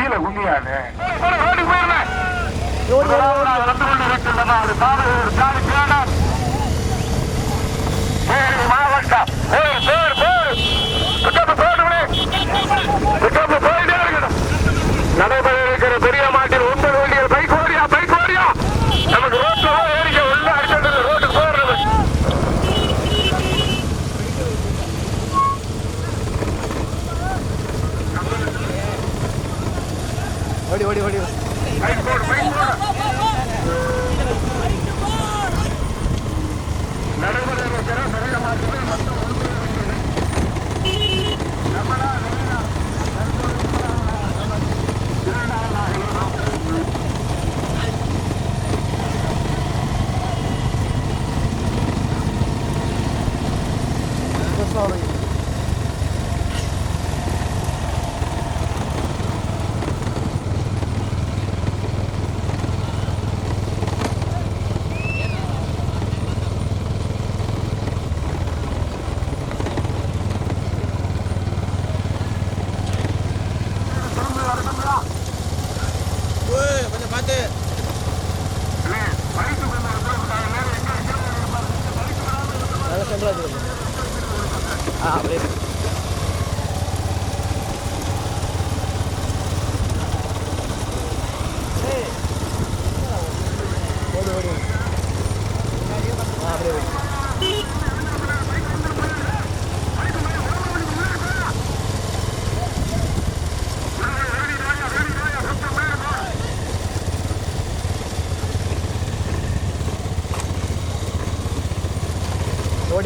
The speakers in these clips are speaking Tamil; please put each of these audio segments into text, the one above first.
கீழே உண்மையானு நடந்து கொண்டிருக்கின்றன அது தாவூர் தாலுக்கான மாவட்டம் பேர் பேர் பேர். பிக்கப்பு போயிடுமே பிக்கப்பு போயிட்டே இருக்கணும். நடைபெற இருக்கிற பெரிய மாட்டில் ஓடி ஓடி ஓடி Sorry.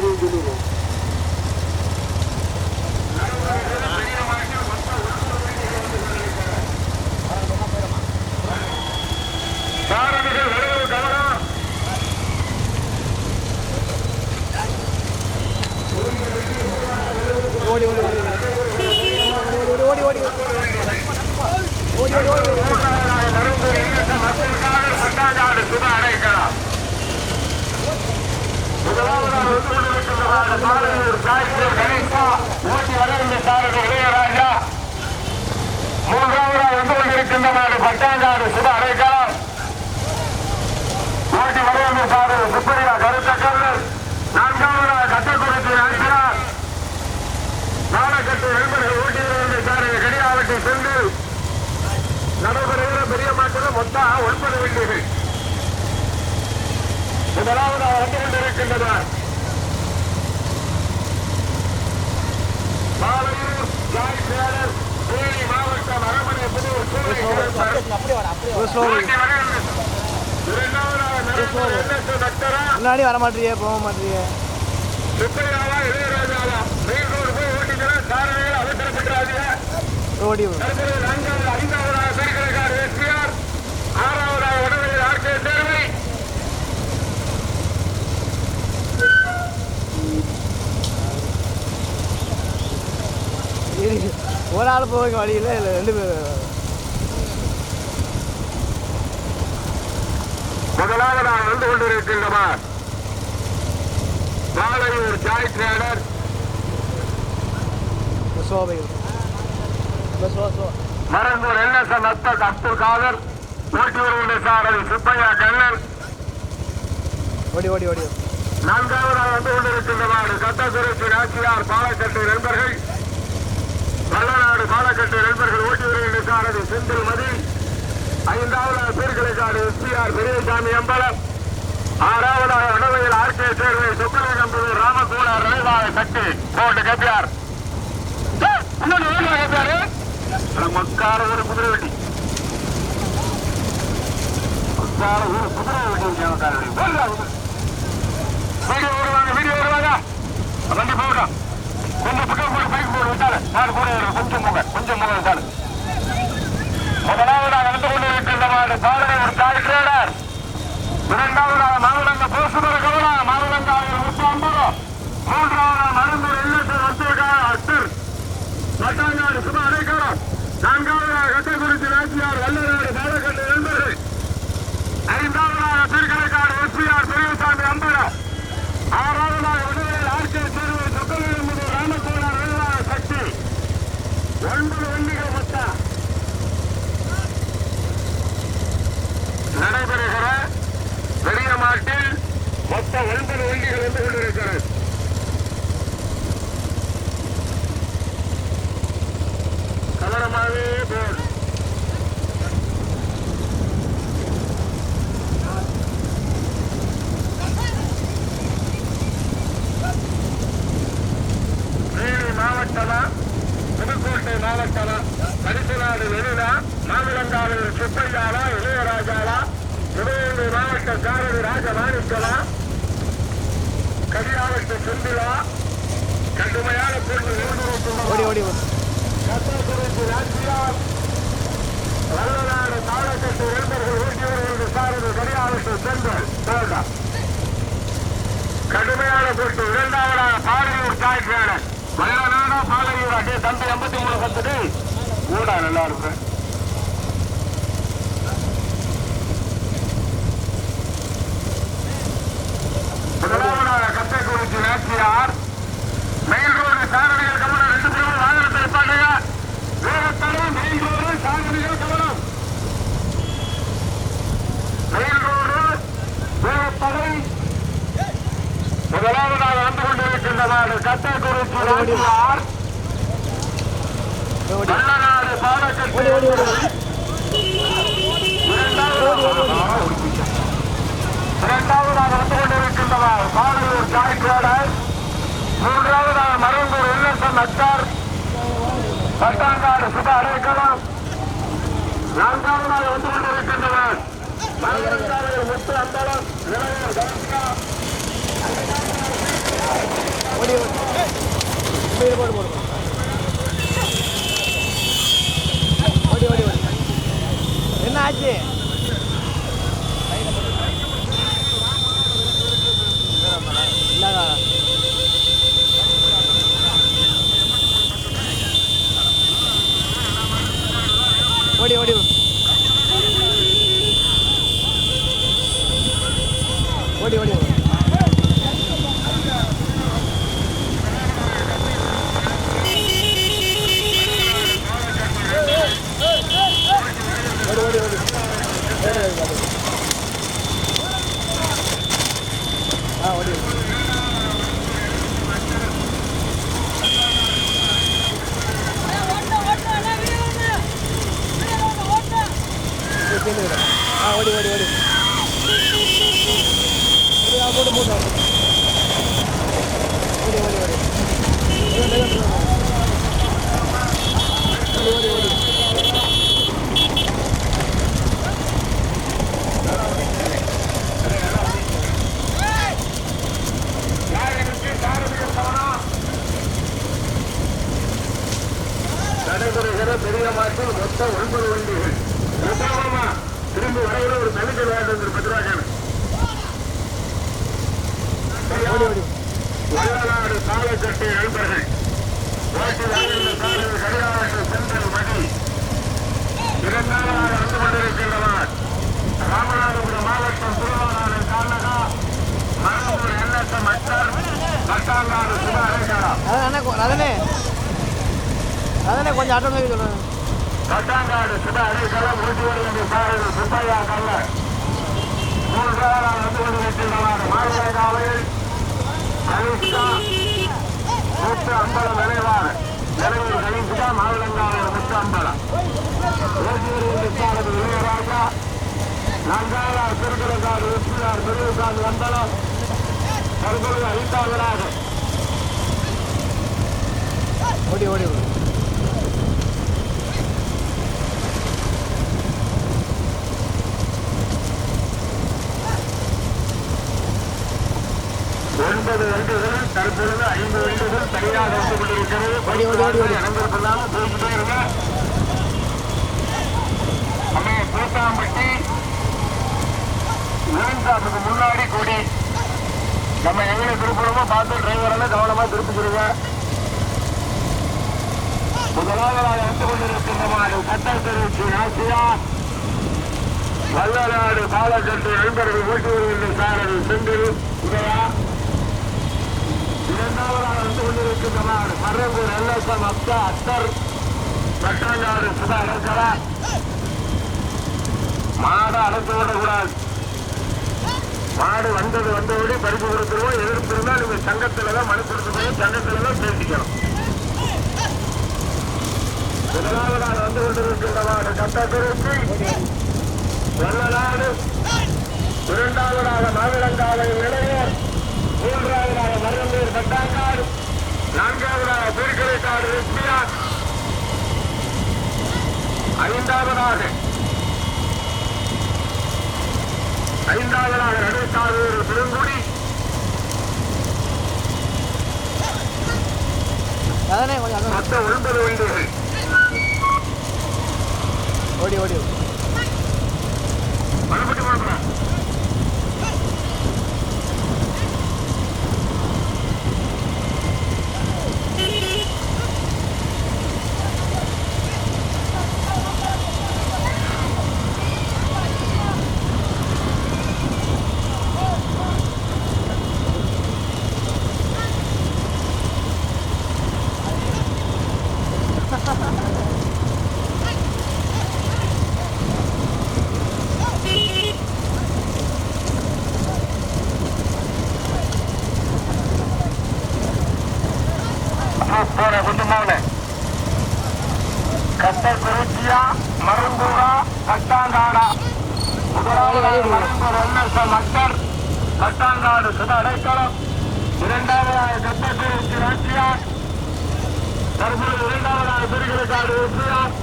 Викторию Белину. கட்டு நண்பர்கள் ஊட்டியிலிருந்து சாரதி கடியாவட்டி சென்று நடைபெறுகிற பெரிய மாற்றத்தில் மொத்தம் ஒன்பது வண்டிகள் முதலாவது வந்து கொண்டிருக்கின்றன இரண்டாவது வர மாட்டியே போக மாட்டியே இருக்கு ஒரு ஆள் போக வழியில் இல்லை ரெண்டு பேர். முதலாவதாக வந்து கொண்டிருக்கின்றவர் பாலையூர் ஜாய் ட்ரேடர் சோபைகள் மரங்கூர் என்எஸ்என் அத்தக் அப்துல் காதர் ஓட்டி வருகின்ற சாரதி சுப்பையா கண்ணன். ஓடி ஓடி ஓடி. நான்காவதாக வந்து கொண்டிருக்கின்றவர் கத்தகுறிச்சி நாச்சியார் பாலக்கட்டு நண்பர்கள். வல்லநாடு பாலக்கட்டு நண்பர்கள் ஓட்டி வருகின்ற சாரதி செந்தில் மதி ஐந்தாவதாக பீர்கலைக்காடு எஸ்பிஆர் பெரியசாமி அம்பலம். ஆறாவதாக வடவையில் ஆர்கே சேர்வை சுக்கரகம்பூர் ராமகூடார் ரவிவாக சக்தி கோட்டு கப்பியார் கப்பியாரு மக்கார ஒரு குதிரை வண்டி மக்கார ஒரு குதிரை வண்டி வீடியோ வருவாங்க வீடியோ வருவாங்க வண்டி போகட்டும் கொஞ்சம் பக்கம் போய் பைக் போட்டு விட்டாரு நான் கூட கொஞ்சம் போங்க கொஞ்சம் போக விட்டாரு முதலாவது நாங்கள் கொண்டிருக்கின்றவாறு பாடலை ஒரு தாய் ட்ரேடர் இரண்டாவதாக மாவட்டங்க போசுமர கவனா மாவட்டங்க முப்பது மூன்றாவதாக மருந்தூர் எல்எஸ்ஆர் வசூர்கார அஸ்தர் மட்டாங்காடு சுப அடைக்காலம் நான்காவதாக கட்டக்குறிச்சி நாச்சியார் வல்லநாடு பாலக்கட்டு நண்பர்கள் ஐந்தாவதாக திருக்கலைக்காடு எஸ்பிஆர் பெரியசாமி அம்பலம் ஆறாவதாக விடுதலையில் ஆர்கே சேர்வை சொக்கலிரும்புது ராமகோடார் வெள்ளாள சக்தி ஒன்பது வண்டிகள் மொத்தம் நடைபெறுகிற பெரிய மாட்டில் மொத்தம் ஒன்பது வண்டிகள் வந்து கொண்டிருக்கிறது. கவனமாகவே போர் தேனி மாவட்டமா? புதுக்கோட்டை மாவட்டமா? கரிசநாடு வெளிலா மாவிலங்காவில் சிவகங்கை மாவட்ட கடியாவட்ட செந்திலா கடுமையான போட்டு ஓடி ஓடி. கத்தக்குறிச்சி ராஜ்யார் வல்லநாடு தாளக்கட்டு நண்பர்கள் ஊட்டி வருவது சாரதி கடியாவட்ட செந்தல் போட்டா கடுமையான போட்டு. இரண்டாவதாக பாலையூர் தாய்க்காரன் வயநாடா பாலையூர் அட்டே தந்தை எண்பத்தி மூணு பத்துக்கு ஊடா நல்லா இருக்கு முதலாவதாக கத்தக்குறிச்சி நாச்சியார் மெயின் ரோடு சாரணிகள் கவனம். ரெண்டு பேரும் வாகனத்தை இருப்பாங்க வேகத்தடம் மெயின் ரோடு சாரணிகள் கவனம். மெயின் ரோடு வேகத்தடை. முதலாவதாக வந்து கொண்டிருக்கின்றனர் கத்தக்குறிச்சி நாச்சியார் ஓடி வல்லநாடு பாலக்கட்டு. ஓடி ஓடி இரண்டாவதாக வந்து கொண்டிருக்கின்றவர் பாலையூர் ஜாய்கோடு மூன்றாவதாக மருந்தூர் எல்எஸ்என் அச்சார் பட்டாங்காடு சுப அடைக்கலம். நான்காவதாக வந்து கொண்டிருக்கின்றவர் முத்து அம்பலம் இளைஞர் கணக்கா போடு போடு என்ன ஆச்சு இல்லைடா ஓடி ஓடி ஓடி ஓடி ஓடி மாட்டில் மொத்தம் ஒன்பது வண்டிகள். உத்தமமா திரும்பி வரையில ஒரு தனிக்க வேண்டும் பத்திராஜன் வள்ளலாறு சாலைக்கட்டை நண்பர்கள். ஓட்டி வாழ்ந்த சாலை கடிகாரத்து சென்றல் மதி இரண்டாவதாக வந்து கொண்டிருக்கின்றனர். ராமநாதபுரம் மாவட்டம் திருவாரூர் காரணகா எண்ணற்ற அதான்? அதனே கொஞ்சம் ஆட்டம் சொல்லி சொல்லுவேன் கட்டாங்காடு சுப அடைக்கலம் கல்லர் மூன்றாவதாக வந்து கனிஷ்கா விளைவார். கனிஷ்கா ஊட்டி வருகின்ற சாரதி இளையராஜா நான்காவதாக திருக்குறக்காடு வெற்றியார் பெருவுக்காடு அம்பலம் தற்பொழுது ஐந்தாவதாக ஓடி ஓடி ஓடி ஒன்பது வண்டிகள் தற்பொழுது ஐந்து வண்டிகள் சரியாக வந்து கொண்டிருக்கிறது. இறந்திருப்பதால போய்கிட்டே இருங்க. அம்மே பூத்தாம்பட்டி விழுந்தாப்புக்கு முன்னாடி கொடி. நம்ம எங்களை திருப்பணுமோ பார்த்து டிரைவரெல்லாம் கவனமா திருப்பிக்கிறீங்க முதலாவதாக வந்து கொண்டிருக்கின்ற மாடு கட்டத்திருச்சி ஆசியா வல்லநாடு பாலக்கட்டு நண்பர்கள் ஓட்டி வருகின்ற சாரதி செந்தில் உதயா இரண்டாவதாக வந்து கொண்டிருக்கின்றனர். மாடு மரபூர் எல்எஸ்எம் அப்தா அத்தர் பட்டாங்காடு சுதா அடக்கலா. மாடை அடைத்து விடக்கூடாது. மாடு வந்தது வந்தபடி பறிப்பு கொடுத்துருவோம். எதிர்ப்பு இருந்தால் நீங்க சங்கத்துல தான் மனு கொடுத்துருவோம் போய் சங்கத்துல தான் பேசிக்கணும். முதலாவதாக வந்து கொண்டிருக்கின்ற மாடு கட்டத்திருச்சி வெள்ளநாடு இரண்டாவதாக மாவிளங்காலை இளைஞர் மூன்றாவது மருந்தூர் கட்டாங்காடு நான்காவதாக திருக்கரைக்காடு வெற்றியார் ஐந்தாவதாக. ஐந்தாவதாக நடுக்காதூர் பெருங்குடி மொத்தம் ஒன்பது வண்டிகள். ஓடி ஓடி மறுபடி பார்க்கலாம் போன குடும்பம்னு கட்டர் குறிச்சியா மருந்தூரா கட்டாங்காடா முதலாவது மருந்தூர் எல்எஸ் மக்கள் கட்டாங்காடு சுத அடைக்கலம் இரண்டாவதாக கட்டக்குறிச்சி ராட்சியார் தற்போது இரண்டாவதாக திருக்கிறக்காடு வெற்றியார்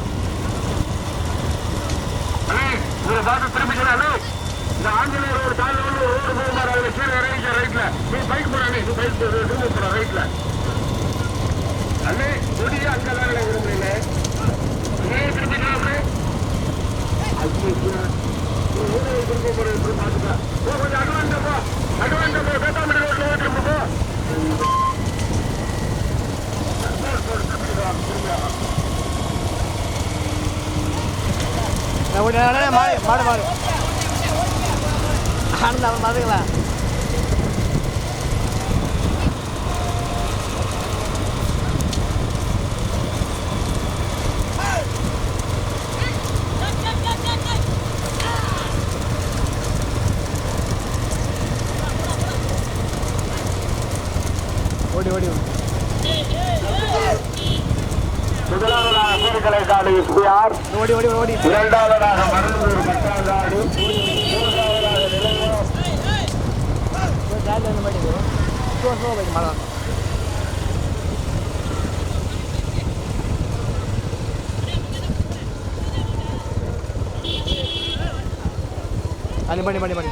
அண்ணே, இவரை பார்த்து திரும்பிக்கிறானே இந்த ஆஞ்சநேயர் ஒரு தாழ்வு வந்து ஒரு ரோடு போகுமாறு அதுல கீழே இறங்கிக்க ரைட்ல நீ பைக் போறானே நீ பைக் திரும்ப போற ரைட்ல அண்ணே கொடிய அங்கெல்லாம் விரும்புறீங்க ஏன் திரும்பிக்கிறாங்க திரும்ப போறது எப்படி பாத்துக்க கொஞ்சம் அட்வான்ஸ் போ. அட்வான்ஸ் போ பேட்டாமடி ரோட்ல திரும்ப போ. மாடு மாடு மாடு. ஆனந்த அவன் ஓடி ஓடி ஓடி. இரண்டாவதாக மருந்தூர் வரணும். அது பண்ணி பண்ணி பண்ணி.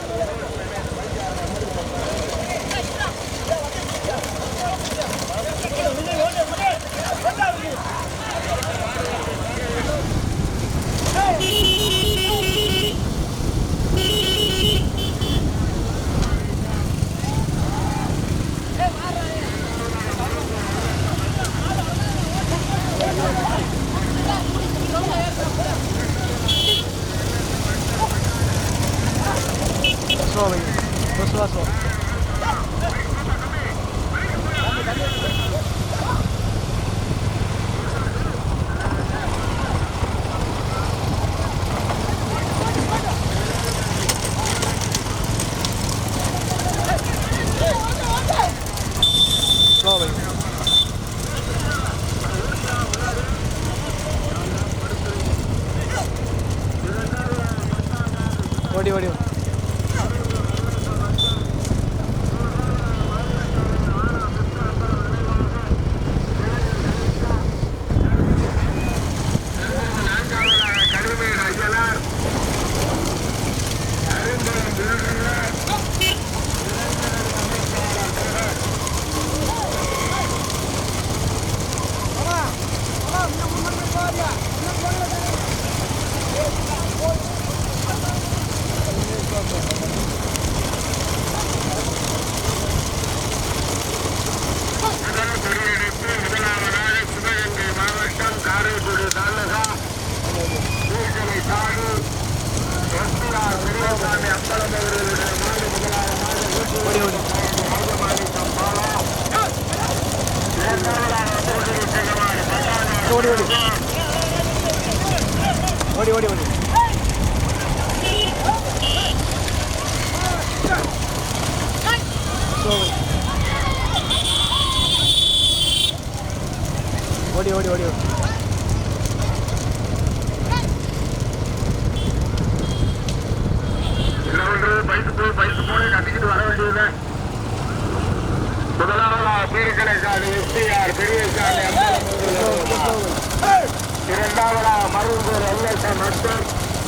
பெரியசாமி அப்பளம் அவர்களுடைய மாடு. இரண்டாவதாக மருந்தூர் எல்எஸ்எம் மற்றும்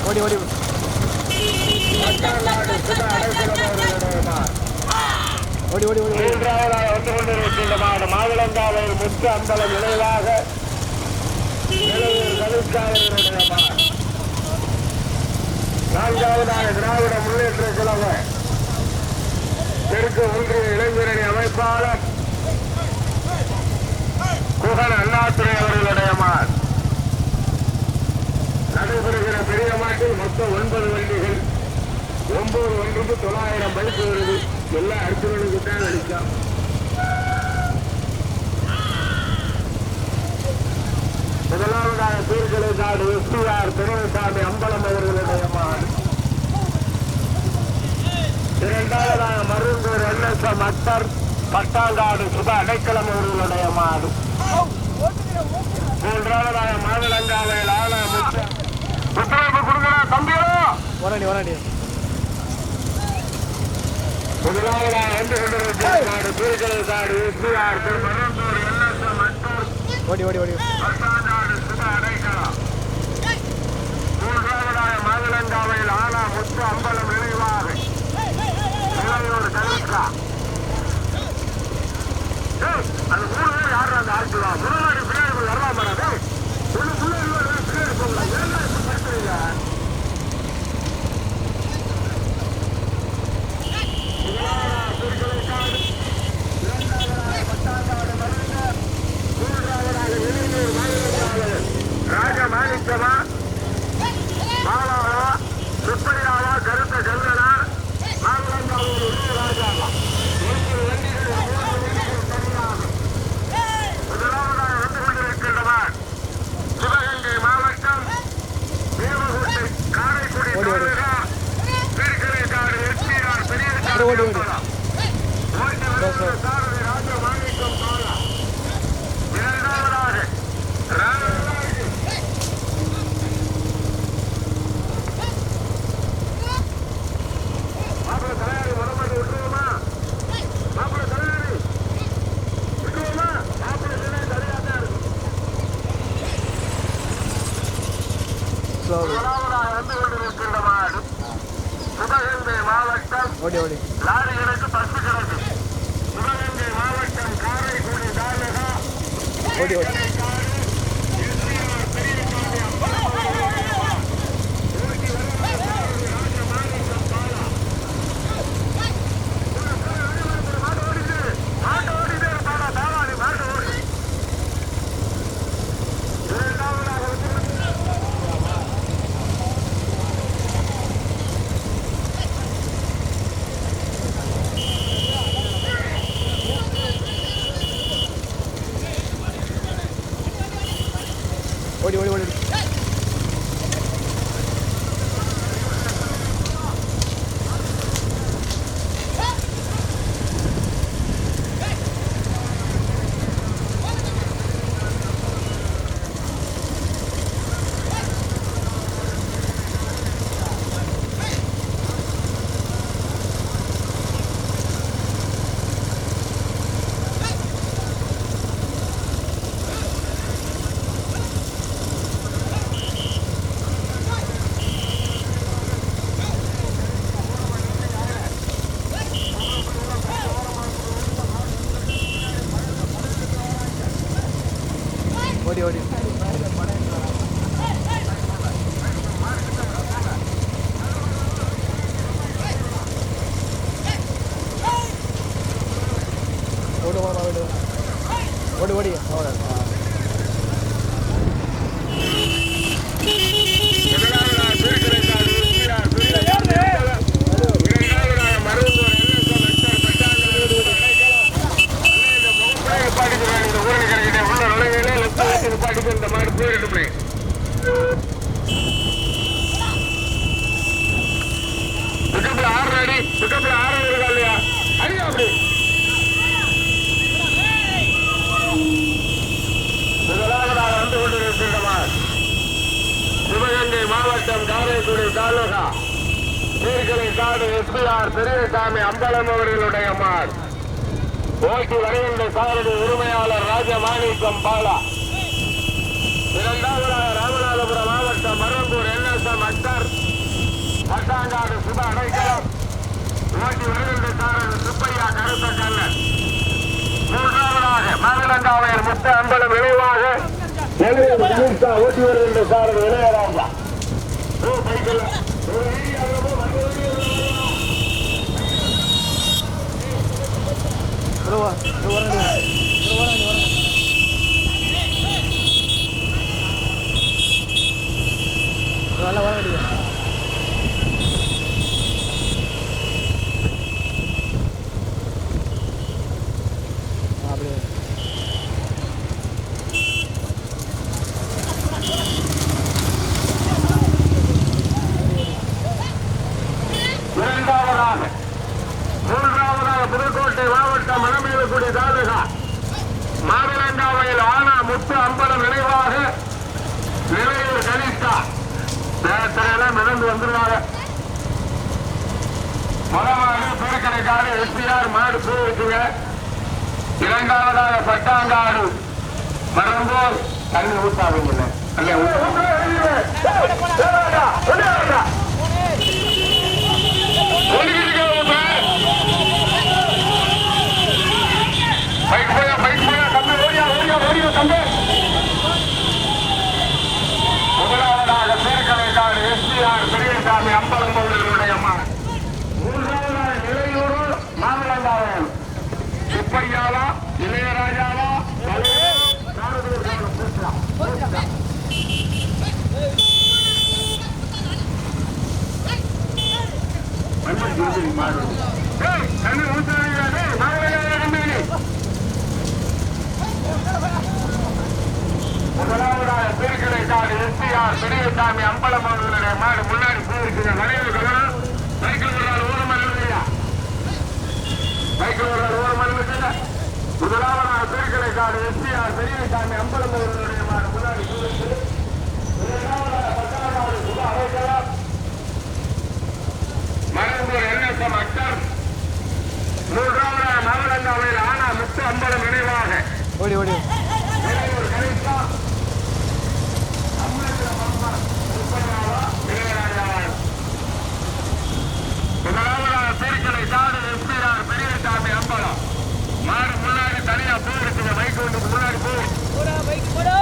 ஓடி ஓடி. அடைக்கலம் அவர்களுடைய மாடு. ஓடி ஓடி ஓடி ஓடி. மூன்றாவதாக வந்து கொண்டிருக்கின்ற மாடு மாவிளங்காவையில் முத்து அம்பலம் இணைவாக நான்காவதாக திராவிட முன்னேற்ற கழக தெற்கு ஒன்றிய இளைஞரணி அமைப்பாளர் குகன் அண்ணாதுரை அவர்களுடைய மாடு. நடைபெறுகிற பெரிய மாட்டில் மொத்தம் ஒன்பது வண்டிகள் ஒன்பது ஒன்றுக்கு தொள்ளாயிரம் பைக்கு வருது. எல்லா அர்ஜுனனுக்கு தான் அடிச்சான். முதலாவதாக சீர்களை நாடு எஸ்டிஆர் பெருமசாமி அம்பலம் அவர்களுடைய மாடு இரண்டாவதாக மருந்தூர் என்எஸ்எம் அக்பர் பட்டாங்காடு சுதா அடைக்கலம் அவர்களுடைய மாடு மூன்றாவதாக மாவிலங்காவையில் ஆன முத்து. ஒத்துழைப்பு தம்பியோ வராண்டி வராண்டி. முதலாவதாக வந்து கொண்டிருக்கிற நாடு தீர்க்கலை நாடு எஸ்டிஆர் மருந்தூர் என்எஸ்எம் அக்பர் ஓடி ஓடி ஓடி சுதா அடைக்கலம் மூன்றாவதாக மாவிலங்காவையில் ஆனா முத்து அம்பலம் நினைவாக இளையோர் கலிக்கா ஏய், அந்த மூணு பேர் யாரு அந்த ஆட்சிவா முருகாடி பின்னாடி போய் வரலாம் பாரு ஒண்ணு பின்னாடி போய் வரலாம், பின்னாடி போகலாம் ஏன்னா இப்ப படுத்துறீங்க முதலாவதாக திருக்கலைக்காடு, இரண்டாவதாக பட்டாங்காடு மருந்த, மூன்றாவதாக இளைஞர் மாநிலத்தாளர் ராஜமாணிக்கமா மாலாவா சுப்பரியாவா கருத்த கல்லனா மாங்கலங்காவூர் ராஜாவா மூன்று வண்டிகள் மூன்று வண்டிகள் தனியாக முதலாவதாக வந்து கொண்டிருக்கின்றவர் சிவகங்கை மாவட்டம் தேவகோட்டை காரைக்குடி ஓடி, ஓடி. தாலுகா திருக்கரைக்காடு எஸ்டிஆர் பெரிய ஓடி, ஓடி. ஓட்டி வருகிற சாரதி ராஜமாணிக்கம் பாலா இரண்டாவதாக ராமராஜ் மாப்பிள்ள தலையாரி முதல்ல விட்டுருவோமா மாப்பிள்ள தலையாரி விட்டுருவோமா மாப்பிள்ள தலையாரி தலையா தான் இருக்கும் ஸ்லோ வை முதலாவதாக வந்து கொண்டிருக்கின்ற மாடு சிவகங்கை மாவட்டம் ஓடி ஓடி ஓடி. ஓட்டி சுப்பையா கருத்த கண்ணன் மூன்றாவதாக முத்த அம்பலம் விளைவாக ஓட்டி வருகின்ற சாரதி இளையராஜா ஓ பைக்கில் ஓ ஏரியாவில் போ, மற்ற ஏரியாவில் போ. வருவா வருவா வருவா வரல வர முடியும் அப்படியே இரண்டாவதாக மூன்றாவதாக புதுக்கோட்டை மாவட்டம் மணமேலுக்குடி தாலுகா மாவிலங்காவையில் ஆனா முத்து அம்பலம் நினைவாக நிலையூர் கணித்தா நேரத்திலாம் மிதந்து வந்துருவாங்க முதலாவது பெருக்கடைக்காடு எஸ்பிஆர் மாடு பூ வச்சுங்க இரண்டாவதாக பட்டாங்காடு மரம்போல் தண்ணி ஊத்தாவீங்க அல்ல ஒழுங்கிட்டு ஊத்த பைக் போயா பைக் போயா தம்பி ஓடியா ஓடியா ஓடியா தம்பி முதலாவதாக பேர்கலைக்காடு எஸ்பிஆர் பெரியசாமி அம்பலம் அவர்களுடைய மகன் மூன்றாவதாக நிலையூர் மாவிலங்காவன் சுப்பையாவா இளையராஜாவா நாரதூர் பெரியார் பெரியசாமி அம்பலம் அவர்களுடைய மாடு முன்னாடி போயிருக்குங்க நிறைய சைக்கிள் ஒரு நாள் ஓரம் இல்லையா சைக்கிள் ஒரு நாள் ஓரம் இருக்குங்க முதலாவதாக பேர்களை காடு எஸ்பிஆர் பெரியசாமி அம்பலம் அவர்களுடைய மாடு முன்னாடி போயிருக்கு. இரண்டாவதாக என்எஸ்எம் அக்டர் மூன்றாவதாக மாவட்டங்காவையில் ஆனா முத்து அம்பலம் நினைவாக ஓடி ஓடி நிலையூர் கணேசா முதலாவதாக திருக்கலை சாடு எஸ்பிஆர் பெரியசாமி அம்பலம் மாடு முன்னாடி தனியா மைக் ஒன்று முன்னாடி போய் போடா பைக் போடா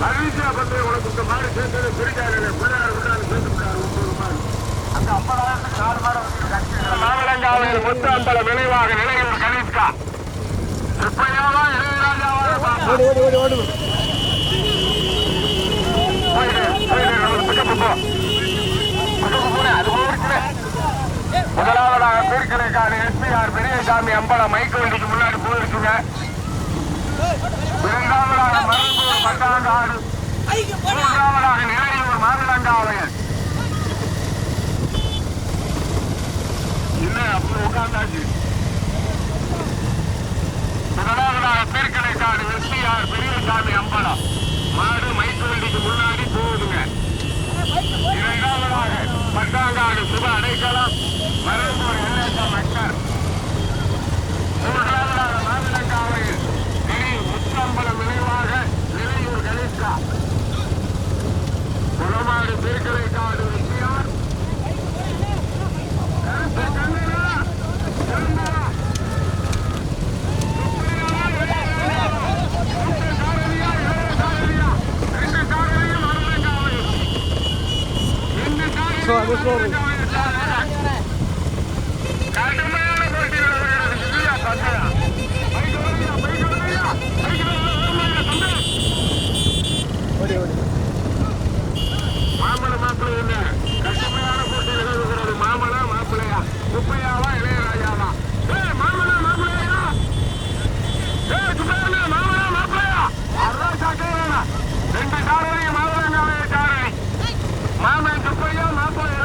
மகிழ்ச்சியா பந்தய உனக்கு இந்த மாதிரி சேர்த்தது பிரிக்காது பிள்ளையார் விட்டாரு சேர்த்து விட்டாரு ஒன்பது மாடு அந்த ஐம்பதாயிரத்துக்கு நாலு மாடு வந்து மாவளங்காவையில் முத்து அம்பலம் நினைவாக நிலையூர் கணேஷ்கா சுப்பையாவா இளையராஜாவா ஓடி ஓடி ஓடி ஓடி போயிடு, போயிடு, நம்ம பிக்கப்பு போ. பிக்கப்பு போடு, அது. முதலாவதாக பேர்கலைக்காடு எஸ்பிஆர் பெரியசாமி அம்பலம் மைக்கு வண்டிக்கு முன்னாடி போயிருக்குங்க. இரண்டாவதாக மருந்தூர் பட்டாங்காடு ஐக்கு போடா மூன்றாவதாக நிலையூர் மாவிலங்காவையர் என்ன அப்படி உட்கார்ந்தாச்சு? முதலாவதாக பேர்கலைக்காடு எஸ்பிஆர் பெரியசாமி அம்பலம். மாடு மைக்கு வண்டிக்கு முன்னாடி இரண்டாவதாக பட்டாங்காடு சுப அடைக்கலம் மருந்தூர் எல்எஸ்எம் மக்கள். மூன்றாவதாக மாவிலங்காவையில் திரு முத்தம்பலம் நினைவாக நிலையூர் கணேஷ்கா குளமாடு திருக்கரைக்காடு வெற்றியார் கருத்து கண்ணனா, கருணா. ரெண்டு சாரதியா, இளைய சாரதியா, ரெண்டு சாரதியும் மாவிலங்காவையில். ரெண்டு சாரதியும் So, அது போதும். மாவிலங்காவையில் சாரதியா. கடுமையான போட்டி நடக்கிறது இல்லையா பந்தயா பைக்கு வருயா பைக்கு வருயா பைக்கு வருயா தம்பி ஓடி ஓடி மாமல மாப்பிள்ளை இல்ல கடுமையான போட்டி நிகழ்வுகிறது மாமலா மாப்பிள்ளையா குப்பையாவா இளையராஜாவா ஏய் மாமலா மாப்பிள்ளையா ஏய் சுப்பையா மாமலா மாப்பிள்ளையா அதான் சாக்கையா ரெண்டு சாரதி மாமலங்காவே சாரதி மாமன் சுப்பையா மாப்பிள்ளை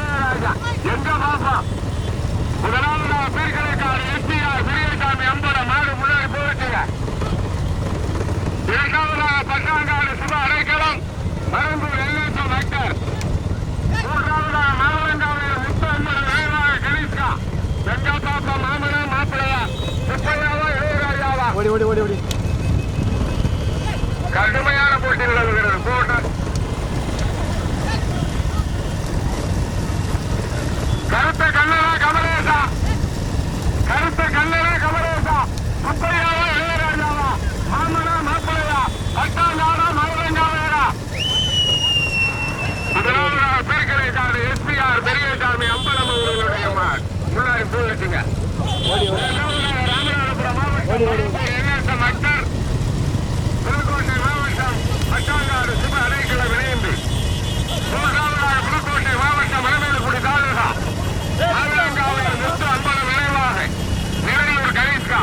இளையராஜா எங்க பாப்பா முதலாவதாக பேர்கலைக்காடு எஸ்பிஆர் பெரியசாமி அம்பல மாடு முன்னாடி போயிட்டுங்க. அடைக்கலம் மருந்தூர் எல்எஸ்எம் டாக்டர் மூன்றாவதா மாவட்டங்காவையில் முத்தம்பது வேளாண் கணேஷ்கா. வெங்கடாப்பா மாமனா மாப்பிள்ளையா. முப்பையாவா இளையராஜாவா. ஓடி ஓடி ஓடி ஓடி. கடுமையான போட்டி நிலவுகிறது. போட்ட கருத்த கண்ணனா கமலேசா. கருத்த கண்ணனா கமலேசா. முப்பையாவா இளையராஜாவா? மாமனா மாப்பிள்ளையா? பட்டாங்காடா மதுரங்காவேடா முதலாவதாக பீர்க்கரை சார்ந்த எஸ்பிஆர் பெரியசாமி அம்பலம் அவர்களுடைய. முன்னாடி போயிடுச்சுங்க ராமநாதபுரம் மாவட்டம் என்எஸ்எம் அக்டர் புதுக்கோட்டை மாவட்டம் பட்டாங்காடு சுப அடைக்கலம் இணைந்து மூன்றாவதாக புதுக்கோட்டை மாவட்டம் மணமேலுக்குடி தாலுகா மதுரங்காவில் முத்து அம்பலம் நினைவாக நிறையூர் கணேஷ்கா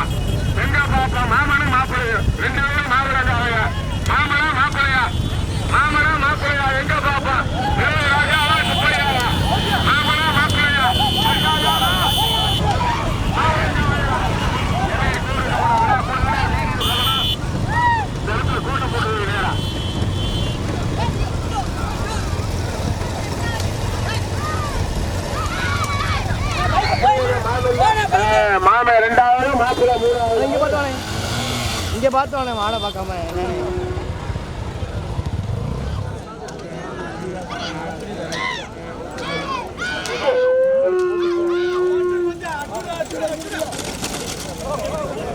வெங்கப்பாப்பா மாமனு மாப்பிள்ளையா ரெண்டு பேரும் மாவிலங்காவையா மாமனா மாப்பிள்ளையா மாமனா மாப்பிள்ளையா எங்க பாப்பா ராஜாவா சுப்பையாவா மாமனா மாப்பிள்ளையா ராஜாவா? மாவிலங்காவையா? என்னை கூறு, கூறு, கூறு, கூறு, நீதி சொல்லணும். இந்த இடத்துல கூட்டம் போட்டு நேரா மாமன் ரெண்டாவது மாப்பிள்ளை மூணாவது இங்கே பார்த்து வானே மாடை பார்க்காம என்னன்னு.